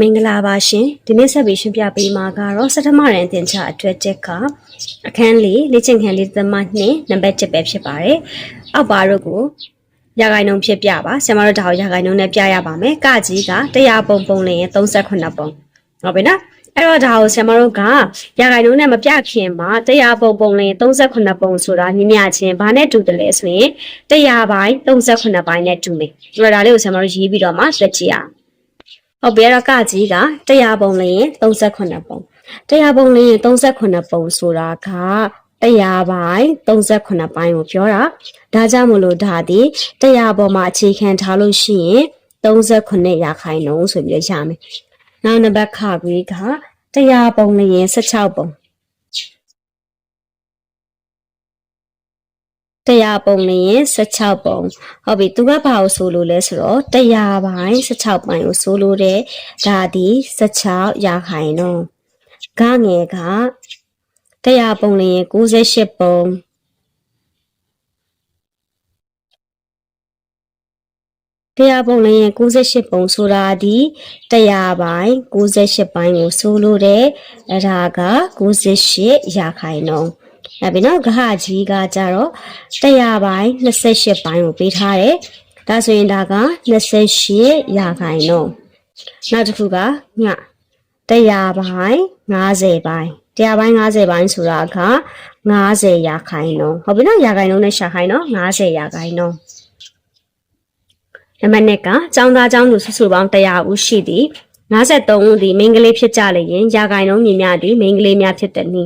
မင်္ဂလာပါရှင်ဒီနေ့ဆက်ပြီးရှင်းပြပေးမှာကတော့စထမရန်တင်ချအတွက်ချက်ကအခန်းလေးလေ့ကျင့်ခန်းလေးသမ2နံပါတ်7ပဲဖြစ်ပါတယ်အောက်ပါတို့ကိုရဂိုင်နှုံဖြစ်ပြပါဆရာမတို့ဒါကိုရဂိုင်နှုံနဲ့ပြရပါမယ်ကကြီးက100ပုံပုံလင်းရင်38ပုံဟုတ်ပြီနော်အဲ့တော့ဒါကိုဆရာမတို့ကရဂိုင်နှုံနဲ့မပြခင်မှာ100ပုံပုံလင်း38ပုံဆိုတာညီမျှချင်းဘာနဲ့တူတယ်လဲဆိုရင်100ပိုင်း38ပိုင်းနဲ့တူမယ်အဲ့တော့ဒါလေးကိုဆရာမတို့ရေးပြီးတော့မှစက်ကြည့်အောင် ဟုတ်ပြီအဲ့တော့ကကြီးက100ပုံလင်း38ပုံ100ပုံလင်း38ပုံဆိုတာက100ပိုင်း38ပိုင်းကိုပြောတာဒါကြောင့်မလို့ဒါဒီ100ပေါ်မှာအခြေခံထားလို့ရှိရင်38ရာခိုင်နှုန်းဆိုပြီးရရမယ်နောက်နံပါတ်ခကြီးက100ပုံလင်း16ပုံ တရားပုံလျင်16ပုံဟုတ်ပြီသူကဘာကိုဆိုလို့လဲဆိုတော့တရားပိုင်း16ပိုင်းကိုဆိုလို့တဲ့ဒါဒီ16ရာခိုင်နှုန်းကငယ်ကတရားပုံလျင်98ပုံတရားပုံလျင်98ပုံဆိုတာဒီတရားပိုင်း98ပိုင်းကိုဆိုလို့တဲ့အဲ့ဒါက98ရာခိုင်နှုန်း။ အဲ့ပြီနော်ဂဟကြီးကကြတော့100ပိုင်း28ပိုင်းကိုပေးထားတယ်။ဒါဆိုရင်ဒါက28ရာခိုင်နှုန်း။နောက်တစ်ခုကည100ပိုင်း50ပိုင်း100ပိုင်း50ပိုင်းဆိုတာက50ရာခိုင်နှုန်းဟုတ်ပြီနော်ရာခိုင်နှုန်းနဲ့ရှာခိုင်နော်50ရာခိုင်နှုန်းနံပါတ်1ကចောင်းသားចောင်းသူစုစုပေါင်း100ဦးရှိသည်53ဦးသည်မိန်းကလေးဖြစ်ကြလျင်ရာခိုင်နှုန်းညီများသည်မိန်းကလေးများဖြစ်တဲ့န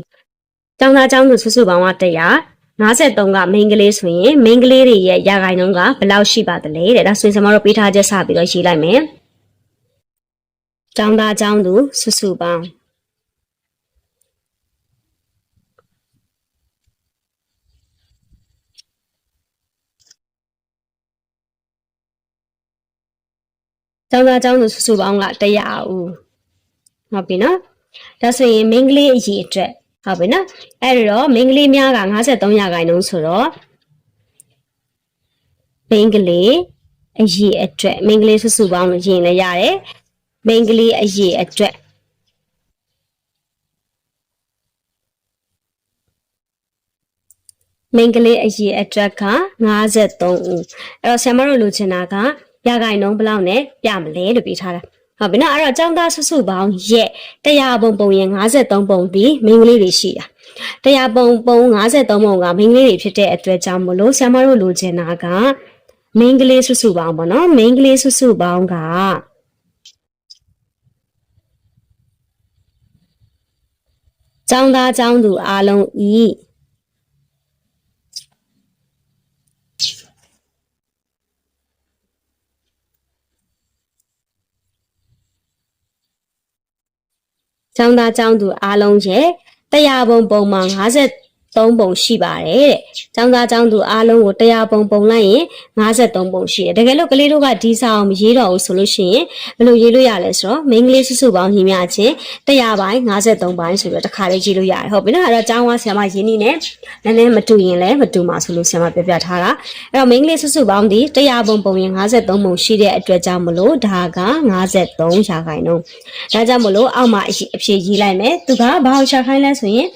ကျောင်းသားကျောင်းသူစုစုပေါင်းက153ကမိန်းကလေးဆိုရင်မိန်းကလေးတွေရဲ့ရာဂိုင်းနှုန်းကဘယ်လောက်ရှိပါသလဲတဲ့ဒါဆိုရင်ကျွန်တော်တို့ပေးထားချက်စပြီးတော့ရေးလိုက်မယ်ကျောင်းသားကျောင်းသူစုစုပေါင်းကျောင်းသားကျောင်းသူစုစုပေါင်းက100ဦးဟုတ်ပြီနော်ဒါဆိုရင်မိန်းကလေးအရေအတွက် ဟုတ်ပြီနော်အဲ့တော့မိန်းကလေးများက53ရာခိုင်နှုန်းဆိုတော့မိန်းကလေးအရေးအတွက်မိန်းကလေးစုစုပေါင်းရင်လည်းရတယ်မိန်းကလေးအရေးအတွက်မိန်းကလေးအရေးအတွက်က53ဦးအဲ့တော့ဆရာမတို့လိုချင်တာကရာခိုင်နှုန်းဘယ်လောက်နဲ့ပြမလဲလို့ပြထားတာ ဟုတ်ပြီနော်အဲ့တော့ចောင်းသားစုစုပေါင်းရဲ့100ပုံပုံရင်53ပုံပြီးမိန်းကလေးတွေရှိတာ100ပုံပုံ53ပုံကမိန်းကလေးတွေဖြစ်တဲ့အတွက်ကြောင့်မလို့ဆရာမတို့လိုချင်တာကမိန်းကလေးစုစုပေါင်းပေါ့နော်မိန်းကလေးစုစုပေါင်းကចောင်းသားចောင်းသူအားလုံးဤ ចောင်းသားចောင်းသူအားလုံးရဲ့တရားပုံပုံမှာ 53ပုံရှိပါတယ်တဲ့။ចောင်းသားចောင်းသူအားလုံးကိုတရားပုံပုံလိုက်ရင်53ပုံရှိတယ်။တကယ်လို့ကလေးတို့ကဒီစာအောင်မရေးတော့ဘူးဆိုလို့ရှိရင်ဘယ်လိုရေးလို့ရလဲဆိုတော့မိန်းကလေးစုစုပေါင်းညီမျှချင်း100ပိုင်း53ပိုင်းဆိုပြီးတော့တစ်ခါလေးရေးလို့ရတယ်။ဟုတ်ပြီနော်။အဲ့တော့ចောင်းဝါဆရာမရင်းနေနဲ့နည်းနည်းမတူရင်လည်းမတူမှာဆိုလို့ဆရာမပြပြထားတာ။အဲ့တော့မိန်းကလေးစုစုပေါင်းဒီ100ပုံပုံရင်53ပုံရှိတဲ့အတွက်ကြောင့်မလို့ဒါက53ရာခိုင်နှုန်း။ဒါကြောင့်မလို့အောက်မှာအဖြေရေးလိုက်မယ်။သူကဘာလို့ရှာခိုင်းလဲဆိုရင်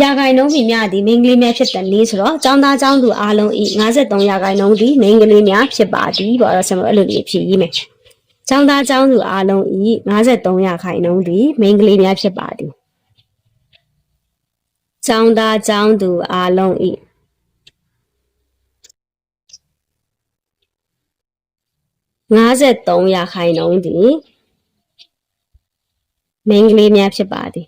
ရာခိုင်နှုန်းမိများသည်မိန်းကလေးများဖြစ်တဲ့နေ့ဆိုတော့ចောင်းသားចောင်းသူအားလုံးဤ53ရာခိုင်နှုန်းသည်မိန်းကလေးများဖြစ်ပါသည်ပေါ့အဲ့တော့ဆရာမအဲ့လိုလေးဖြည့်ရေးမယ်ចောင်းသားចောင်းသူအားလုံးဤ53ရာခိုင်နှုန်းသည်မိန်းကလေးများဖြစ်ပါသည်ចောင်းသားចောင်းသူအားလုံးဤ53ရာခိုင်နှုန်းသည်မိန်းကလေးများဖြစ်ပါသည်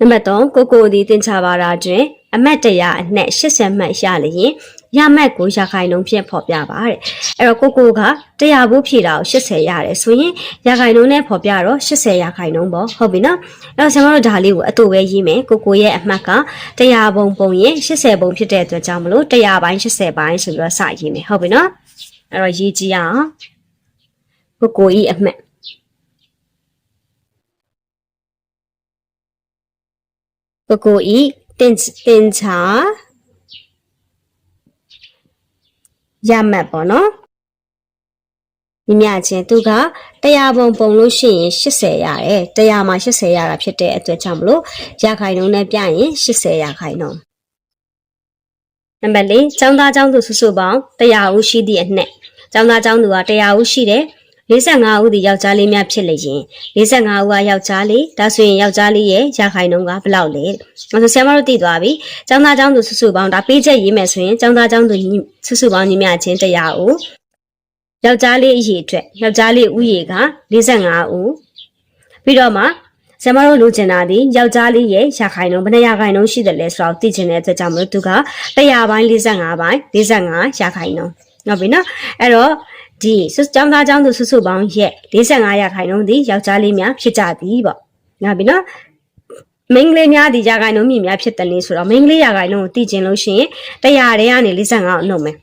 နံပါတ်3ကိုကိုဒီတင်ချပါတာတွင် အမတ်တရာအနှက်80မှတ်ရလျင်ရမတ်ကိုရခိုင်နှုန်းဖြင့်ဖော်ပြပါတဲ့အဲ့တော့ကိုကိုကတရားဘူးဖြေတာကို80ရတယ်ဆိုရင်ရခိုင်နှုန်းနဲ့ဖော်ပြတော့80ရခိုင်နှုန်းပေါ့ဟုတ်ပြီနော်အဲ့တော့ကျွန်တော်တို့ဒါလေးကိုအတူပဲရေးမယ်ကိုကိုရဲ့အမှတ်ကတရားပုံပုံရင်80ပုံဖြစ်တဲ့အတွက်ကြောင့်မလို့တရားပိုင်း80ပိုင်းဆိုပြီးတော့စရေးမယ်ဟုတ်ပြီနော်အဲ့တော့ရေးကြည့်ရအောင်ကိုကိုဤအမှတ် ကိုကိုဤတင်တင်ချာရမှတ်ပေါ့နော်ညီမချင်းသူက100ပုံပုံလို့ရှိရင်80ရတယ်100မှာ80ရတာဖြစ်တဲ့အတွက်ကြောင့်မလို့ရခိုင်နှုန်းနဲ့ပြရင်80ရခိုင်နှုန်းနံပါတ်၄ចောင်းသားចောင်းသူစုစုပေါင်း100ဦးရှိသည့်အနှစ်ចောင်းသားចောင်းသူက100ဦးရှိတယ် 45ဦးဒီယောက်ျားလေးများဖြစ်လေရင်45ဦးကယောက်ျားလေးဒါဆိုရင်ယောက်ျားလေးရဲ့ရခိုင်နှုန်းကဘယ်လောက်လဲအဲဆိုဆရာမတို့သိသွားပြီចောင်းသားចောင်းသူစုစုပေါင်းဒါပေးချက်ရေးမယ်ဆိုရင်ចောင်းသားចောင်းသူညီစုစုပေါင်းညီမချင်း100ဦးယောက်ျားလေးအရေအတွက်ယောက်ျားလေးဦးရေက45ဦးပြီးတော့မှဆရာမတို့လိုချင်တာဒီယောက်ျားလေးရဲ့ရခိုင်နှုန်းဘယ်နှရခိုင်နှုန်းရှိတယ်လဲဆိုတော့သိချင်တဲ့အတွက်ကြောင့်မလို့သူက100ပိုင်း45ပိုင်း45ရခိုင်နှုန်းဟုတ်ပြီနော်အဲ့တော့ ဒီစုចောင်းသားចောင်းသူစုစုပေါင်းရဲ့45ရခိုင်နှုန်းဒီယောက်ျားလေးများဖြစ်ကြသည်ပေါ့ဟုတ်ပြီနော်မိန်းကလေးများဒီရခိုင်နှုန်းမြင့်များဖြစ်တယ်လေဆိုတော့မိန်းကလေးရခိုင်နှုန်းကိုသိချင်လို့ရှိရင်100ထဲကနေ45အောင်နှုတ်မယ်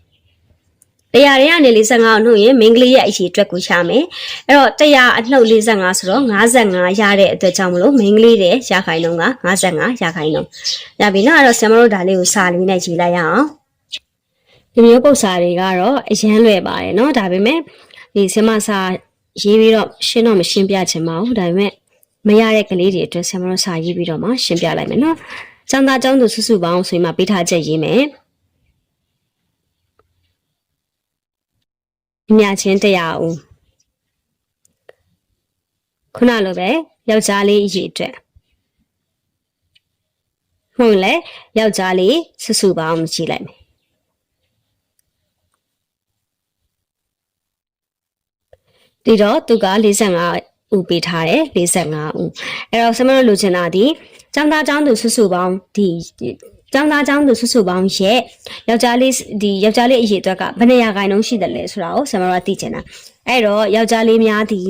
တရားတွေကနေ45အနှုတ်ရင်မင်္ဂလိရဲ့အရေးအတွက်ကိုရှာမယ်အဲ့တော့တရားအနှုတ်45ဆိုတော့55ရတဲ့အတွက်ကြောင့်မလို့မင်္ဂလိတဲ့ရခိုင်နှုန်းက55ရခိုင်နှုန်းရပြီနော်အဲ့တော့ဆရာမတို့ဒါလေးကိုစာလေးနဲ့ကြည့်လိုက်ရအောင် ဒီမျိုးပုတ်စာတွေကတော့အရန်လွယ်ပါတယ်နော်ဒါပေမဲ့ဒီဆရာမစာရေးပြီးတော့ရှင်းတော့မရှင်းပြချင်ပါဘူးဒါပေမဲ့မရတဲ့ကလေးတွေအတွက်ဆရာမတို့စာရေးပြီးတော့မှရှင်းပြလိုက်မယ်နော်ចောင်းသားចောင်းသူစုစုပေါင်းဆိုရင်မှပေးထားချက်ရေးမယ်မြချင်းတရားဦးခုနလိုပဲယောက်ျားလေးအရေးအတွက်ဟုတ်လေယောက်ျားလေးစုစုပေါင်းကြည့်လိုက်မယ် ဒီတော့သူက45ဦးပေးထားတယ်45ဦးအဲ့တော့ဆမတို့လိုချင်တာဒီចောင်းသားចောင်းသူစုစုပေါင်းဒီကျောင်းသားကျောင်းသူစုစုပေါင်းရဲ့ယောက်ျားလေးဒီယောက်ျားလေးအရေးအတွက်ကဘယ်နေရာခိုင်နှုန်းရှိတယ်လဲဆိုတာကိုဆရာမတို့ကသိချင်တာအဲ့တော့ယောက်ျားလေးများဒီ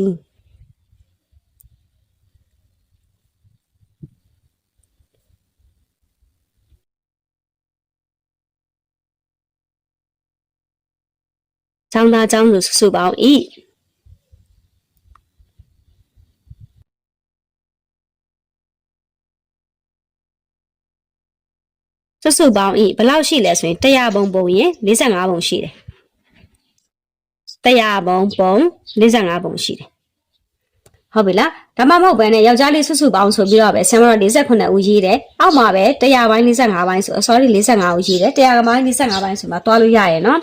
ကျောင်းသားကျောင်းသူစုစုပေါင်းဤ စုစုပေါင်းဤဘယ်လောက်ရှိလဲဆိုရင်100ပုံပုံရင်45ပုံရှိတယ်100ပုံပုံ45ပုံရှိတယ်ဟုတ်ပြီလားဒါမှမဟုတ်ဘဲနဲ့ယောက်ျားလေးစုစုပေါင်းဆိုပြီးတော့ပဲဆင်မတော့48ဦးရေးတယ်အောက်မှာပဲ100ပိုင်း45ပိုင်းဆို sorry 45ဦးရေးတယ်100ပိုင်း45ပိုင်းဆိုမှတွားလို့ရရဲ့နော်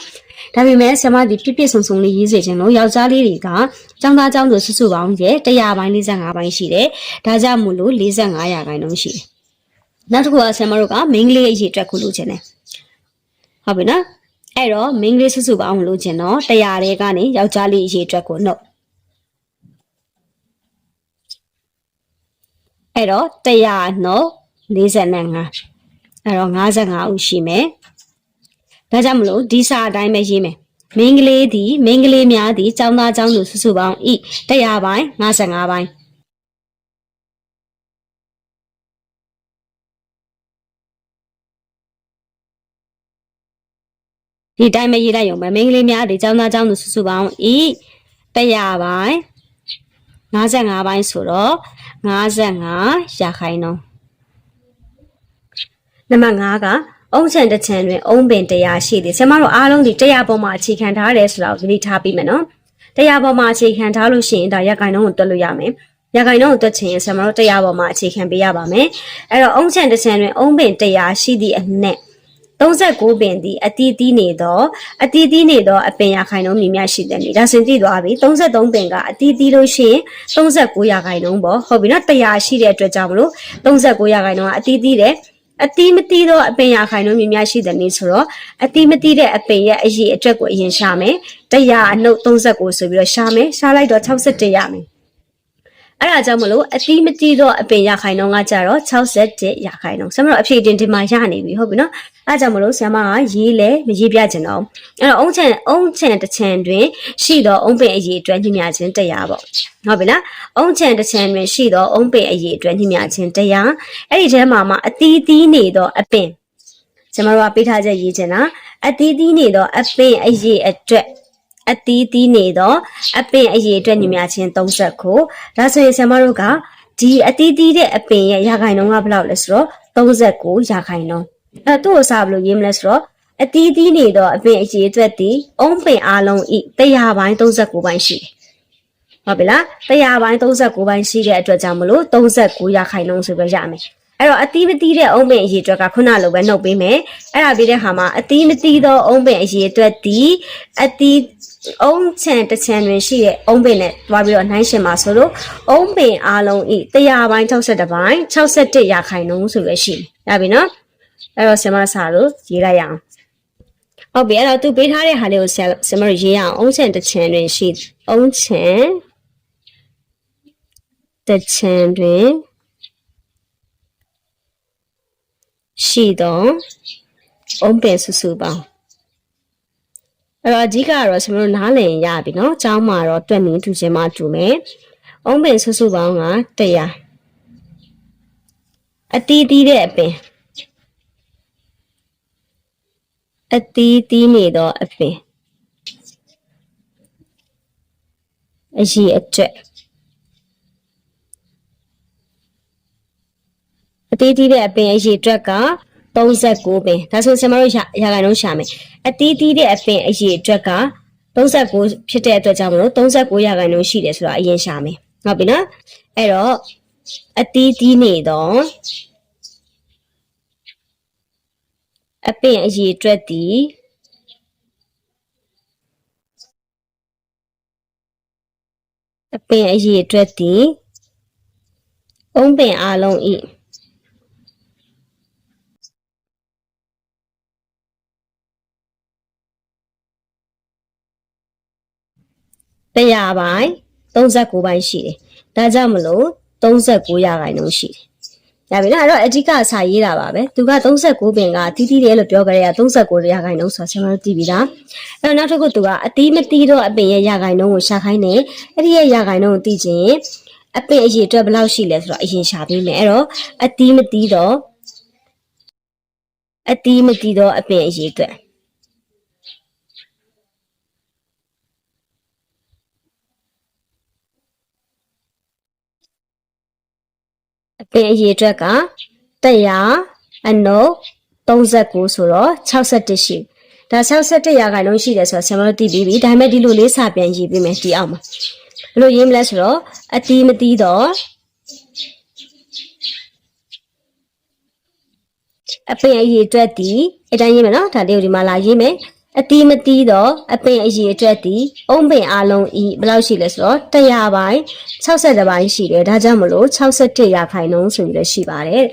ဒါပေမဲ့ဆင်မဒီပြည့်ပြည့်စုံစုံလေးရေးစေခြင်းလို့ယောက်ျားလေးတွေကចောင်းသားចောင်းသူစုစုပေါင်းရဲ့100ပိုင်း45ပိုင်းရှိတယ်ဒါကြောင့်မို့လို့45ရာခိုင်နှုန်းရှိတယ် နောက်တစ်ခုကဆင်မတို့ကမိန်းကလေးအရေးအတွက်ကိုလိုချင်တယ်ဟုတ်ပြီနော်အဲ့တော့မိန်းကလေးစုစုပေါင်းလိုချင်တော့တရားတွေကနေယောက်ျားလေးအရေးအတွက်ကိုနှုတ်အဲ့တော့တရားနှုတ်45အဲ့တော့55ဦးရှိမယ်ဒါကြောင့်မလို့ဒီစာအတိုင်းပဲရေးမယ်မင်းကလေးသည်မင်းကလေးများသည်ចောင်းသားចောင်းသူစုစုပေါင်းဤ100ပိုင်း55ပိုင်း ဒီတိုင်းပဲရေးလိုက်ရုံပဲမိန်းကလေးများဒီចောင်းသားចောင်းသူစုစုပေါင်းဤ100ပိုင်း55ပိုင်းဆိုတော့55ရာခိုင်နှုန်းနံပါတ်5ကအုံးချန်တစ်ချန်တွင်အုံးပင်တရားရှိသည်ဆရာမတို့အားလုံးဒီတရားပေါ်မှာအခြေခံထားတယ်ဆိုတာကိုသတိထားပြီးမယ်နော်တရားပေါ်မှာအခြေခံထားလို့ရှိရင်ဒါရခိုင်နှုန်းကိုတွက်လို့ရမယ်ရခိုင်နှုန်းကိုတွက်ချင်ရင်ဆရာမတို့တရားပေါ်မှာအခြေခံပေးရပါမယ်အဲ့တော့အုံးချန်တစ်ချန်တွင်အုံးပင်တရားရှိသည့်အနက် 39ပင်သည်အတီးတီးနေသောအတီးတီးနေသောအပင်ရခိုင်နှုန်းမြင်မြရှိတယ်။ဒါဆိုရင်သိသွားပြီ33ပင်ကအတီးတီးလို့ရှိရင်39ရာခိုင်နှုန်းပေါ့ဟုတ်ပြီနော်100ရှိတဲ့အတွက်ကြောင့်မလို့39ရာခိုင်နှုန်းကအတီးတီးတယ်အတီးမတီးသောအပင်ရခိုင်နှုန်းမြင်မြရှိတယ်နေဆိုတော့အတီးမတီးတဲ့အပင်ရဲ့အရေးအတွက်ကိုအရင်ရှာမယ်100အနှုတ်39ဆိုပြီးတော့ရှာမယ်ရှာလိုက်တော့61ရမယ် အဲ့ဒါကြောင့်မလို့အသီးမတီးတော့အပင်ရခိုင်နှုန်းကကြတော့61ရခိုင်နှုန်းဆရာမတို့အဖြေတင်ဒီမှာရနေပြီဟုတ်ပြီနော်အဲ့ဒါကြောင့်မလို့ဆရာမကရေးလဲမရေးပြချင်တော့အဲ့တော့အုံးချန်အုံးချန်တစ်ချန်တွင်ရှိတော့အုံးပင်အရေးအတွက်ညှိမြခြင်းတရားပေါ့ဟုတ်ပြီလားအုံးချန်တစ်ချန်တွင်ရှိတော့အုံးပင်အရေးအတွက်ညှိမြခြင်းတရားအဲ့ဒီထဲမှာမှအသီးသီးနေတော့အပင်ကျွန်တော်တို့ကပေးထားချက်ရေးချင်တာအသီးသီးနေတော့အပင်အရေးအတွက် အတီးတီးနေတော့အပင်အရေးအတွက်ညီမချင်း30ခုဒါဆိုရင်ဆရာမတို့ကဒီအတီးတီးတဲ့အပင်ရဲ့ရာခိုင်နှုန်းကဘယ်လောက်လဲဆိုတော့39ရာခိုင်နှုန်းအဲသူ့ကိုစားဘယ်လိုရေးမလဲဆိုတော့အတီးတီးနေတော့အပင်အရေးအတွက်တည်အုံးပင်အားလုံးဤ100ပိုင်း39ပိုင်းရှိတယ်ဟုတ်ပြီလား100ပိုင်း39ပိုင်းရှိတဲ့အတွက်ကြောင့်မလို့39ရာခိုင်နှုန်းဆိုပြီးရမယ် အဲ့တော့အတီးမတီးတဲ့အုံးပင်အရေးအတွက်ကခုနလိုပဲနှုတ်ပေးမယ်အဲ့ဒါပြီးတဲ့ခါမှာအတီးမတီးသောအုံးပင်အရေးအတွက်ဒီအတီးအုံးချံတစ်ချံတွင်ရှိတဲ့အုံးပင်နဲ့တွားပြီးတော့နှိုင်းရှင်ပါဆိုလို့အုံးပင်အားလုံးဤ100ပိုင်း61ပိုင်း61ရာခိုင်နှုန်းဆိုရရှိတယ်ရပြီနော်အဲ့တော့ဆင်မစာလို့ရေးလိုက်ရအောင်ဟုတ်ပြီအဲ့တော့သူပေးထားတဲ့ဟာလေးကိုဆင်ဆင်မတို့ရေးရအောင်အုံးချံတစ်ချံတွင်ရှိအုံးချံတစ်ချံတွင် ရှိတော့အုံးပင်စုစုပေါင်းအဲ့တော့အဓိကကတော့ကျွန်တော်တို့နားလည်ရင်ရပြီเนาะအเจ้าမှာတော့တွက်နေတူချင်းမှတူမယ်အုံးပင်စုစုပေါင်းက100အတီးတီးတဲ့အပင်အတီးတီးနေတော့အပင်အရှိအတွက် အတီးတီးတဲ့အပင်အရှိအတွက်က39ပင်ဒါဆိုဆင်မတို့ရရခိုင်လုံးရှာမယ်အတီးတီးတဲ့အပင်အရှိအတွက်က39ဖြစ်တဲ့အတွက်ကြောင့်မလို့39ရာခိုင်နှုန်းရှိတယ်ဆိုတာအရင်ရှာမယ်ဟုတ်ပြီနော်အဲ့တော့အတီးတီးနေတော့အပင်အရှိအတွက်ဒီအပင်အရှိအတွက်ဒီအုံးပင်အလုံးဤ 100ပိုင်း39ပိုင်းရှိတယ်။ဒါကြောင့်မလို့39ရာခိုင်နှုန်းရှိတယ်။ဒါပြီလားအဲ့တော့အဓိကစာရေးတာပါပဲ။သူက39ပင်ကတီးတီးတယ်လို့ပြောကြရ39ရာခိုင်နှုန်းဆိုတာကျွန်တော်တို့သိပြီလား။အဲ့တော့နောက်တစ်ခုသူကအတီးမတီးတော့အပင်ရဲ့ရာခိုင်နှုန်းကိုရှာခိုင်းတယ်။အဲ့ဒီရဲ့ရာခိုင်နှုန်းကိုသိချင်အပင်အရေးအတွက်ဘယ်လောက်ရှိလဲဆိုတော့အရင်ရှာပေးမယ်။အဲ့တော့အတီးမတီးတော့အတီးမတီးတော့အပင်အရေးအတွက် အပင်အရေအတွက်က100အနု39ဆိုတော့61ရှိဒါ61ရာခိုင်နှုန်းရှိတယ်ဆိုတော့ဆရာမတို့သိပြီးပြီဒါပေမဲ့ဒီလိုလေးစာပြန်ရေးပေးမယ်ဒီအောင်မှာဘယ်လိုရေးမလဲဆိုတော့အတီးမတီးတော့အပင်အရေအတွက်ဒီအတိုင်းရေးမယ်နော်ဒါလေးကိုဒီမှာလာရေးမယ် အတီးမတီးတော့အပင်အရေအတွက်ဒီအုံပင်အလုံးဤဘယ်လောက်ရှိလဲဆိုတော့100ပိုင်း60ပိုင်းရှိတယ်ဒါကြောင့်မလို့61ရာခိုင်နှုန်းဆိုပြီးတော့ရှိပါတယ်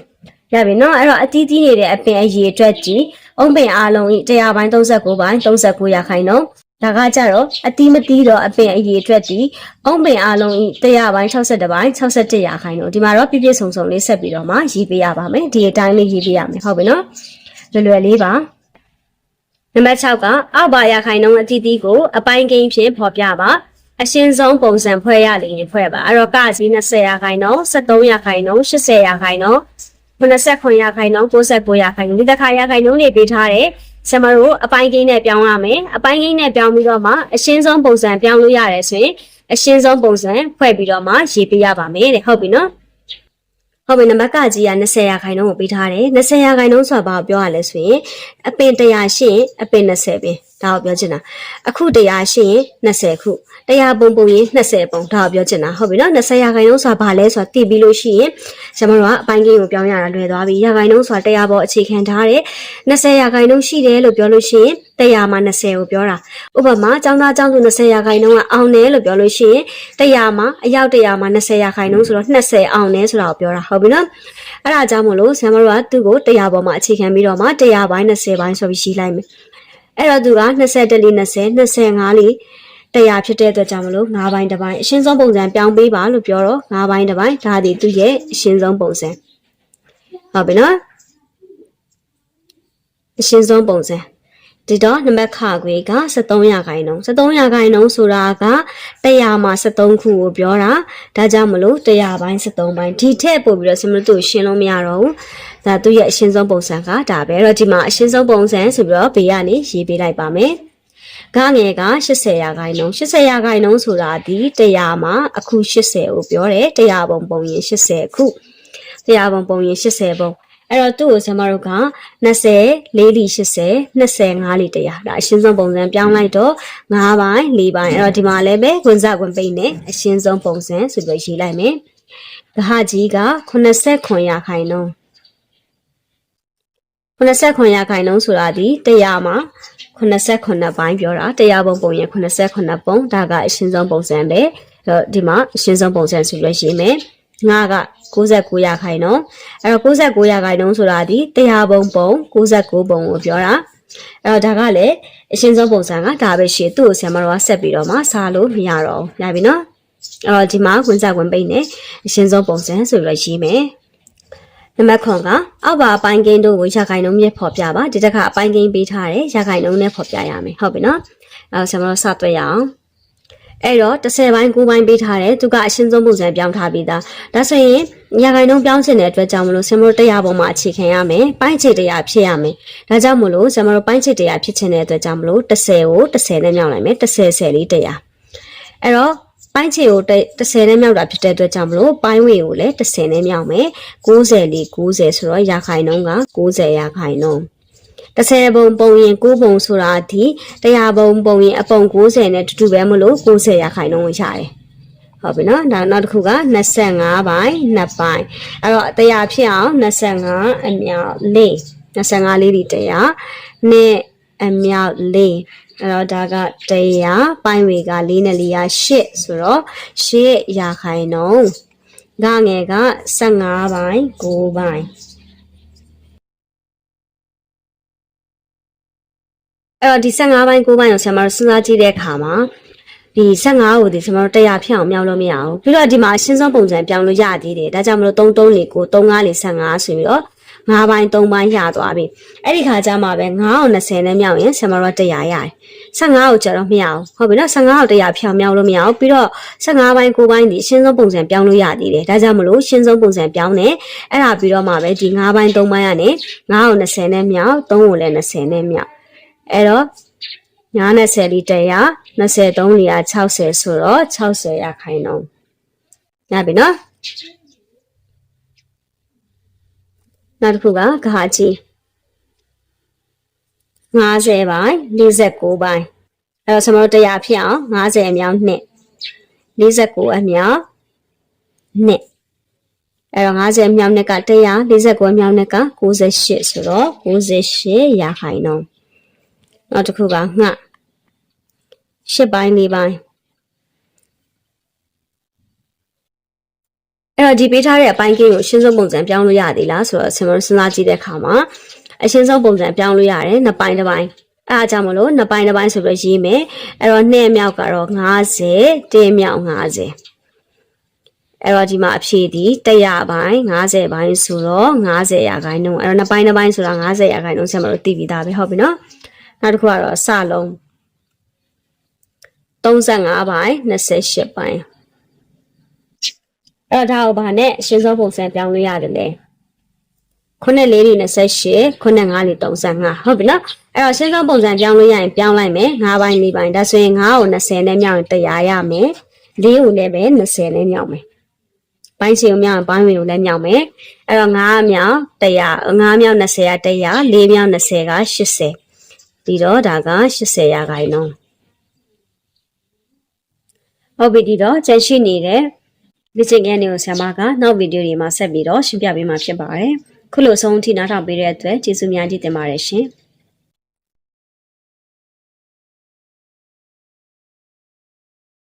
ရပြီနော်အဲ့တော့အတီးတီးနေတဲ့အပင်အရေအတွက်ဒီအုံပင်အလုံးဤ100ပိုင်း39ပိုင်း39ရာခိုင်နှုန်းဒါကကြတော့အတီးမတီးတော့အပင်အရေအတွက်ဒီအုံပင်အလုံးဤ100ပိုင်း62ပိုင်း61ရာခိုင်နှုန်းဒီမှာတော့ပြည့်ပြည့်စုံစုံလေးဆက်ပြီးတော့မှရေးပေးရပါမယ်ဒီအတိုင်းလေးရေးပေးရမယ်ဟုတ်ပြီနော်လွယ်လွယ်လေးပါ နံပါတ်6ကအောက်ပါရခိုင်နှုန်းအတီးတီးကိုအပိုင်းကိန်းဖြင့်ဖော်ပြပါအရှင်းဆုံးပုံစံဖွဲ့ရလိမ့်ရင်ဖွဲ့ပါအဲ့တော့ကစီ20ရာခိုင်နှုန်း73ရာခိုင်နှုန်း80ရာခိုင်နှုန်း89ရာခိုင်နှုန်း69ရာခိုင်နှုန်းဒီတစ်ခါရာခိုင်နှုန်းတွေပေးထားတယ်ဆမတို့အပိုင်းကိန်းနဲ့ပြောင်းရမယ်အပိုင်းကိန်းနဲ့ပြောင်းပြီးတော့မှအရှင်းဆုံးပုံစံပြောင်းလို့ရတယ်ဆိုရင်အရှင်းဆုံးပုံစံဖွဲ့ပြီးတော့မှရေးပေးရပါမယ်တဲ့ဟုတ်ပြီနော် ဟုတ်ပြီနံပါတ်ကကြီးက20ရာခိုင်နှုန်းကိုပေးထားတယ်20ရာခိုင်နှုန်းဆိုတာဘာကိုပြောရလဲဆိုရင်အပင်100ရှိရင်အပင်20ပင် ဒါကိုပြောချင်တာအခု100ရှိရင်20ခု100ပုံပုံရင်20ပုံဒါကိုပြောချင်တာဟုတ်ပြီနော်20ရာခိုင်နှုန်းဆိုတာဘာလဲဆိုတာသိပြီးလို့ရှိရင်ကျွန်တော်တို့ကအပိုင်းကိန်းကိုပြောင်းရတာလွယ်သွားပြီရာခိုင်နှုန်းဆိုတာ100ပေါ်အခြေခံထားတယ်20ရာခိုင်နှုန်းရှိတယ်လို့ပြောလို့ရှိရင်100မှာ20ကိုပြောတာဥပမာចောင်းသားចောင်းသူ20ရာခိုင်နှုန်းကအောင်တယ်လို့ပြောလို့ရှိရင်100မှာအယောက်100မှာ20ရာခိုင်နှုန်းဆိုတော့20အောင်တယ်ဆိုတာကိုပြောတာဟုတ်ပြီနော်အဲ့ဒါကြောင့်မလို့ဆရာမတို့ကသူ့ကို100ပေါ်မှာအခြေခံပြီးတော့မှ100ပိုင်း20ပိုင်းဆိုပြီးရှိလိုက်မယ် အဲ့တော့သူက21လေး20 25လေးတရားဖြစ်တဲ့အတွက်ကြောင့်မလို့၅ပိုင်းတစ်ပိုင်းအရှင်းဆုံးပုံစံပြောင်းပေးပါလို့ပြောတော့၅ပိုင်းတစ်ပိုင်းဒါဒီသူ့ရဲ့အရှင်းဆုံးပုံစံဟုတ်ပြီနော်အရှင်းဆုံးပုံစံဒီတော့နံပါတ်ခခွေက73ရာခိုင်နှုန်း73ရာခိုင်နှုန်းဆိုတာက100မှာ73ခုကိုပြောတာဒါကြောင့်မလို့100ပိုင်း73ပိုင်းဒီထက်ပို့ပြီးတော့ဆင်မလို့သူရှင်းလို့မရတော့ဘူး ဒါသူ့ရဲ့အရှင်းဆုံးပုံစံကဒါပဲအဲ့တော့ဒီမှာအရှင်းဆုံးပုံစံဆိုပြီးတော့ဘေးကနေရေးပေးလိုက်ပါမယ်ကငယ်က80ရာခိုင်နှုန်း80ရာခိုင်နှုန်းဆိုတာဒီ100မှာအခု80ကိုပြောတယ်100ပုံပုံရင်80ခု100ပုံပုံရင်80ပုံအဲ့တော့သူ့ကိုဆရာမတို့က20 4လီ80 25လီ100ဒါအရှင်းဆုံးပုံစံပြောင်းလိုက်တော့9ပိုင်း4ပိုင်းအဲ့တော့ဒီမှာလည်းပဲခွန်စခွန်ပိတ်နဲ့အရှင်းဆုံးပုံစံဆိုပြီးရေးလိုက်မယ်။ကဟကြီးက89ရာခိုင်နှုန်း 89ရာခိုင်နှုန်းဆိုတာဒီ100မှာ89ပိုင်းပြောတာ100ပုံပုံရင်89ပုံဒါကအရှင်းဆုံးပုံစံပဲအဲ့တော့ဒီမှာအရှင်းဆုံးပုံစံဆိုပြီးရေးမယ်ငါက69ရာခိုင်နှုန်းအဲ့တော့69ရာခိုင်နှုန်းဆိုတာဒီ100ပုံပုံ69ပုံကိုပြောတာအဲ့တော့ဒါကလည်းအရှင်းဆုံးပုံစံကဒါပဲရှိသူ့ကိုဆရာမတော်ကဆက်ပြီးတော့မှစားလို့မရတော့ဘူးရပြီနော်အဲ့တော့ဒီမှာဝင်စားဝင်ပိတ်နေအရှင်းဆုံးပုံစံဆိုပြီးတော့ရေးမယ် နံပါတ်ခွန်ကအောက်ပါအပိုင်းကင်းတို့ကိုရခိုင်နှုန်းမြက်ဖော်ပြပါဒီတစ်ခါအပိုင်းကင်းပေးထားတယ်ရခိုင်နှုန်းနဲ့ဖော်ပြရမယ်ဟုတ်ပြီနော်အဲ့တော့ဆရာမတော်စသွက်ရအောင်အဲ့တော့30ပိုင်း9ပိုင်းပေးထားတယ်သူကအရှင်းဆုံးပုံစံပြောင်းထားပြီးသားဒါဆိုရင်ညာခိုင်နှုန်းပြောင်းချင်တဲ့အတွက်ကြောင့်မလို့ဆင်မတို့တရားပေါ်မှာအခြေခံရမယ်ပိုင်းချေတရားဖြစ်ရမယ်ဒါကြောင့်မလို့ဆင်မတို့ပိုင်းချေတရားဖြစ်ချင်တဲ့အတွက်ကြောင့်မလို့30ကို30နဲ့မြောက်လိုက်မယ်30 10လေးတရားအဲ့တော့ ပိုင်းချေကို30နဲ့မြောက်တာဖြစ်တဲ့အတွက်ကြောင့်မလို့ပိုင်းဝေကိုလည်း30နဲ့မြောက်မယ်90လေး90ဆိုတော့ရာခိုင်နှုန်းက90ရာခိုင်နှုန်း30ပုံပုံရင်9ပုံဆိုတာဒီ100ပုံပုံရင်အပုံ90နဲ့တူတူပဲမလို့90ရာခိုင်နှုန်းကိုရတယ်ဟုတ်ပြီနော်ဒါနောက်တစ်ခုက25ပိုင်း2ပိုင်းအဲ့တော့တရားဖြစ်အောင်25အမြောက်4 25လေးဒီတရားနဲ့အမြောက်4 အဲ့တော့ဒါကတရားပိုင်းဝေက4နဲ့4ရ8ဆိုတော့8ရာခိုင်နှုန်းငငယ်က15ပိုင်း9ပိုင်းအဲ့တော့ဒီ15ပိုင်း9ပိုင်းကိုဆရာမတို့စဉ်းစားကြည့်တဲ့အခါမှာဒီ15ကိုဒီကျွန်တော်တို့တရားဖြစ်အောင်မြောက်လို့မရအောင်ပြီးတော့ဒီမှာအရှင်းဆုံးပုံစံပြောင်းလို့ရသေးတယ်ဒါကြောင့်မလို့33လေးကို35လေး15ဆိုပြီးတော့ 5ပိုင်း3ပိုင်းရသွားပြီအဲ့ဒီခါကျမှပဲ9အောင်20နဲ့မြောက်ရင်ဆရာမတို့တရားရတယ်15ကိုကျတော့မရအောင်ဟုတ်ပြီနော်15ကိုတရားဖြောင်းမြောက်လို့မရအောင်ပြီးတော့15ပိုင်း9ပိုင်းဒီအရှင်းဆုံးပုံစံပြောင်းလို့ရသေးတယ်ဒါကြောင့်မလို့ရှင်းဆုံးပုံစံပြောင်းတယ်အဲ့ဒါပြီးတော့မှပဲဒီ5ပိုင်း3ပိုင်းကနေ9အောင်20နဲ့မြောက်3ကိုလည်း20နဲ့မြောက်အဲ့တော့90လီတရား23လီယာ60ဆိုတော့60ရခိုင်နှုန်းညပြီနော် နောက်တစ်ခုကဂဟာကြီး50ပိုင်း49ပိုင်းအဲ့တော့ကျွန်တော်တို့တရားဖြစ်အောင်50အမြောက်2 49အမြောက်2အဲ့တော့50အမြောက်2က100 49အမြောက်2က98ဆိုတော့98ရာခိုင်နှုန်းနောက်တစ်ခုကငှရှစ်ပိုင်းလေးပိုင်း အဲ့တော့ဒီပေးထားတဲ့အပိုင်းကင်းကိုအရှင်းဆုံးပုံစံပြောင်းလို့ရသေးလားဆိုတော့ဆင်မစဉ်းစားကြည့်တဲ့အခါမှာအရှင်းဆုံးပုံစံပြောင်းလို့ရတယ်နှစ်ပိုင်းတစ်ပိုင်းအဲအားကြောင့်မလို့နှစ်ပိုင်းတစ်ပိုင်းဆိုပြီးရေးမယ်အဲ့တော့နှစ်မြောက်ကတော့90တင်းမြောက်90အဲ့တော့ဒီမှာအဖြေဒီ100ပိုင်း90ပိုင်းဆိုတော့90ရာခိုင်နှုန်းအဲ့တော့နှစ်ပိုင်းတစ်ပိုင်းဆိုတာ90ရာခိုင်နှုန်းဆက်မလို့သိပြီးသားပဲဟုတ်ပြီနော်နောက်တစ်ခုကတော့စလုံး35ပိုင်း28ပိုင်း အဲ့တော့ဒါကိုဗာနဲ့ရှင်းဆုံးပုံစံပြောင်းလို့ရတယ်လေခုနှစ်လေးတွေ28ခုနှစ်5လေး35ဟုတ်ပြီနော်အဲ့တော့ရှင်းဆုံးပုံစံပြောင်းလို့ရရင်ပြောင်းလိုက်မယ်5ပိုင်း4ပိုင်းဒါဆိုရင်5ကို20နဲ့မြောက်ရင်100ရမယ်4ကိုလည်းပဲ20နဲ့မြောက်မယ်ပိုင်းစီကိုမြောက်ရင်ပိုင်းဝင်ကိုလည်းမြောက်မယ်အဲ့တော့9မြောက်100 9မြောက်20က100 4မြောက်20က80ဒီတော့ဒါက80ရာခိုင်နှုန်းဟုတ်ပြီဒီတော့ကျန်ရှိနေတဲ့ လေ့ကျင့်ခန်းတွေကိုဆရာမကနောက်ဗီဒီယိုတွေမှာဆက်ပြီးတော့ရှင်းပြပေးမှာဖြစ်ပါတယ်ခုလိုဆုံးအထိနားထောင်ပေးတဲ့အတွက်ကျေးဇူးများကြီးတင်ပါတယ်ရှင်။